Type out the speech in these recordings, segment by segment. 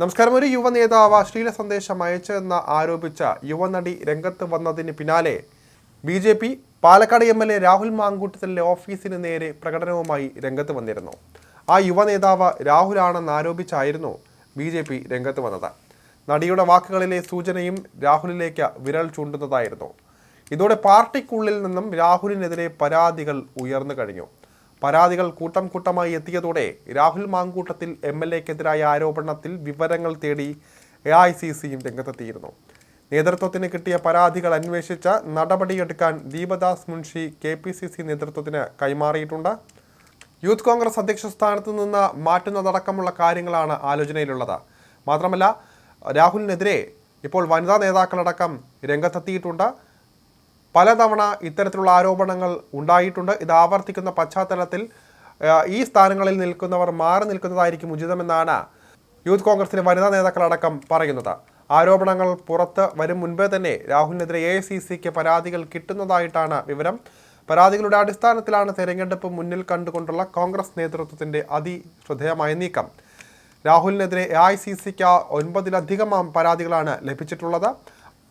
നമസ്കാരം. ഒരു യുവ നേതാവ് അശ്ലീല സന്ദേശം അയച്ചെന്ന് ആരോപിച്ച യുവനടി രംഗത്ത് വന്നതിന് പിന്നാലെ B J P Palakkad M L A Rahul മാങ്കൂട്ടത്തിലെ ഓഫീസിന് നേരെ പ്രകടനവുമായി രംഗത്ത് വന്നിരുന്നു. ആ യുവ നേതാവ് രാഹുലാണെന്ന് ആരോപിച്ചായിരുന്നു ബി ജെ പി രംഗത്ത് വന്നത്. നടിയുടെ വാക്കുകളിലെ സൂചനയും രാഹുലിലേക്ക് വിരൽ ചൂണ്ടുന്നതായിരുന്നു. ഇതോടെ പാർട്ടിക്കുള്ളിൽ നിന്നും രാഹുലിനെതിരെ പരാതികൾ ഉയർന്നു കഴിഞ്ഞു. പരാതികൾ കൂട്ടം കൂട്ടമായി എത്തിയതോടെ രാഹുൽ മാങ്കൂട്ടത്തിൽ എം എൽ എക്കെതിരായ ആരോപണത്തിൽ വിവരങ്ങൾ തേടി എ ഐ സി സിയും രംഗത്തെത്തിയിരുന്നു. നേതൃത്വത്തിന് കിട്ടിയ പരാതികൾ അന്വേഷിച്ച നടപടിയെടുക്കാൻ Deepa Dasmunshi K P C C നേതൃത്വത്തിന് കൈമാറിയിട്ടുണ്ട്. യൂത്ത് കോൺഗ്രസ് അധ്യക്ഷ സ്ഥാനത്ത് നിന്ന് മാറ്റുന്നതടക്കമുള്ള കാര്യങ്ങളാണ് ആലോചനയിലുള്ളത്. മാത്രമല്ല രാഹുലിനെതിരെ ഇപ്പോൾ വനിതാ നേതാക്കളടക്കം രംഗത്തെത്തിയിട്ടുണ്ട്. പലതവണ ഇത്തരത്തിലുള്ള ആരോപണങ്ങൾ ഉണ്ടായിട്ടുണ്ട്. ഇത് ആവർത്തിക്കുന്ന പശ്ചാത്തലത്തിൽ ഈ സ്ഥാനങ്ങളിൽ നിൽക്കുന്നവർ മാറി നിൽക്കുന്നതായിരിക്കും ഉചിതമെന്നാണ് യൂത്ത് കോൺഗ്രസിലെ വനിതാ നേതാക്കളടക്കം പറയുന്നത്. ആരോപണങ്ങൾ പുറത്ത് വരും മുൻപേ തന്നെ രാഹുലിനെതിരെ എ സി സിക്ക് പരാതികൾ കിട്ടുന്നതായിട്ടാണ് വിവരം. പരാതികളുടെ അടിസ്ഥാനത്തിലാണ് തെരഞ്ഞെടുപ്പ് മുന്നിൽ കണ്ടുകൊണ്ടുള്ള കോൺഗ്രസ് നേതൃത്വത്തിന്റെ അതിശ്രദ്ധേയമായ നീക്കം. രാഹുലിനെതിരെ എ ഐ സി സിക്ക് ഒൻപതിലധികം പരാതികളാണ് ലഭിച്ചിട്ടുള്ളത്.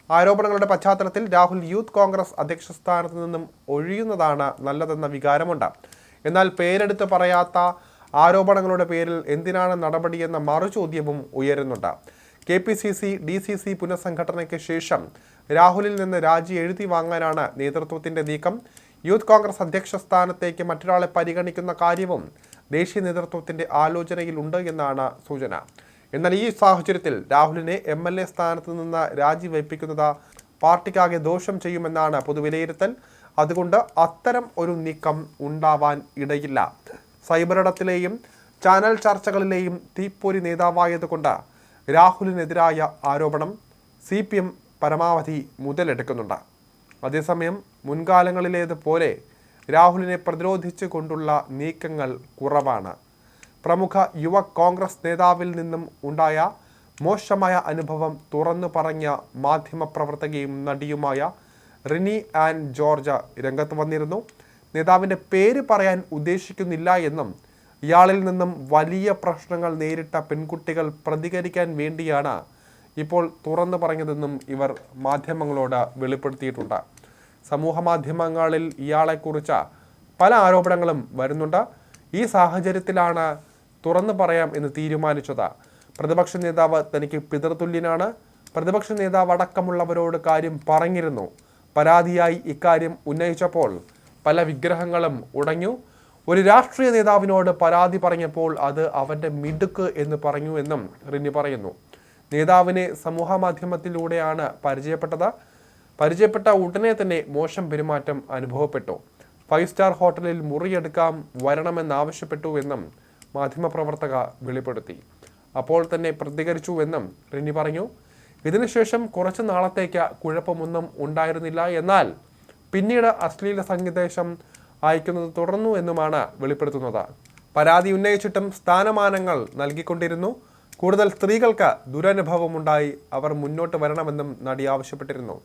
ആരോപണങ്ങളുടെ പശ്ചാത്തലത്തിൽ രാഹുൽ യൂത്ത് കോൺഗ്രസ് അധ്യക്ഷ സ്ഥാനത്ത് നിന്നും ഒഴിയുന്നതാണ് നല്ലതെന്ന വികാരമുണ്ട്. എന്നാൽ പേരെടുത്ത് പറയാത്ത ആരോപണങ്ങളുടെ പേരിൽ എന്തിനാണ് നടപടിയെന്ന മറുചോദ്യവും ഉയരുന്നുണ്ട്. K P C C D C C പുനഃസംഘടനയ്ക്ക് ശേഷം രാഹുലിൽ നിന്ന് രാജി എഴുതി വാങ്ങാനാണ് നേതൃത്വത്തിന്റെ നീക്കം. യൂത്ത് കോൺഗ്രസ് അധ്യക്ഷ സ്ഥാനത്തേക്ക് മറ്റൊരാളെ പരിഗണിക്കുന്ന കാര്യവും ദേശീയ നേതൃത്വത്തിന്റെ ആലോചനയിലുണ്ട് എന്നാണ് സൂചന. എന്നാൽ ഈ സാഹചര്യത്തിൽ രാഹുലിനെ എം എൽ എ സ്ഥാനത്ത് നിന്ന് രാജിവയ്പ്പിക്കുന്നത് പാർട്ടിക്കാകെ ദോഷം ചെയ്യുമെന്നാണ് പൊതുവിലയിരുത്തൽ. അതുകൊണ്ട് അത്തരം ഒരു നീക്കം ഉണ്ടാവാൻ ഇടയില്ല. സൈബറിടത്തിലെയും ചാനൽ ചർച്ചകളിലെയും തീപ്പൊരി നേതാവായതുകൊണ്ട് രാഹുലിനെതിരായ ആരോപണം സി പി എം പരമാവധി മുതലെടുക്കുന്നുണ്ട്. അതേസമയം മുൻകാലങ്ങളിലേതുപോലെ രാഹുലിനെ പ്രതിരോധിച്ചു കൊണ്ടുള്ള നീക്കങ്ങൾ കുറവാണ്. പ്രമുഖ യുവ കോൺഗ്രസ് നേതാവിൽ നിന്നും ഉണ്ടായ മോശമായ അനുഭവം തുറന്നു പറഞ്ഞ മാധ്യമപ്രവർത്തകയും നടിയുമായ റിനി ആൻഡ് ജോർജ രംഗത്ത് വന്നിരുന്നു. നേതാവിന്റെ പേര് പറയാൻ ഉദ്ദേശിക്കുന്നില്ല എന്നും ഇയാളിൽ നിന്നും വലിയ പ്രശ്നങ്ങൾ നേരിട്ട പെൺകുട്ടികൾ പ്രതികരിക്കാൻ വേണ്ടിയാണ് ഇപ്പോൾ തുറന്നു പറഞ്ഞതെന്നും ഇവർ മാധ്യമങ്ങളോട് വെളിപ്പെടുത്തിയിട്ടുണ്ട്. സമൂഹ മാധ്യമങ്ങളിൽ ഇയാളെക്കുറിച്ച് പല ആരോപണങ്ങളും വരുന്നുണ്ട്. ഈ സാഹചര്യത്തിലാണ് തുറന്നു പറയാം എന്ന് തീരുമാനിച്ചത്. പ്രതിപക്ഷ നേതാവ് തനിക്ക് പിതൃതുല്യനാണ്. പ്രതിപക്ഷ നേതാവ് അടക്കമുള്ളവരോട് കാര്യം പറഞ്ഞിരുന്നു. പരാതിയായി ഇക്കാര്യം ഉന്നയിച്ചപ്പോൾ പല വിഗ്രഹങ്ങളും ഉടഞ്ഞു. ഒരു രാഷ്ട്രീയ നേതാവിനോട് പരാതി പറഞ്ഞപ്പോൾ അത് അവന്റെ മിടുക്ക് എന്ന് പറഞ്ഞു എന്നും റിനി പറയുന്നു. നേതാവിനെ സമൂഹ മാധ്യമത്തിലൂടെയാണ് പരിചയപ്പെട്ടത്. പരിചയപ്പെട്ട ഉടനെ തന്നെ മോശം പെരുമാറ്റം അനുഭവപ്പെട്ടു. ഫൈവ് സ്റ്റാർ ഹോട്ടലിൽ മുറിയെടുക്കാം വരണമെന്നാവശ്യപ്പെട്ടു എന്നും മാധ്യമപ്രവർത്തക വെളിപ്പെടുത്തി. അപ്പോൾ തന്നെ പ്രതികരിച്ചുവെന്നും റിനി പറഞ്ഞു. ഇതിനുശേഷം കുറച്ച് നാളത്തേക്ക് കുഴപ്പമൊന്നും ഉണ്ടായിരുന്നില്ല എന്നാൽ പിന്നീട് അശ്ലീല സന്ദേശം അയക്കുന്നത് തുടർന്നു എന്നുമാണ് വെളിപ്പെടുത്തുന്നത്. പരാതി ഉന്നയിച്ചിട്ടും സ്ഥാനമാനങ്ങൾ നൽകിക്കൊണ്ടിരുന്നു. കൂടുതൽ സ്ത്രീകൾക്ക് ദുരനുഭവമുണ്ടായി അവർ മുന്നോട്ട് വരണമെന്നും നടി ആവശ്യപ്പെട്ടിരുന്നു.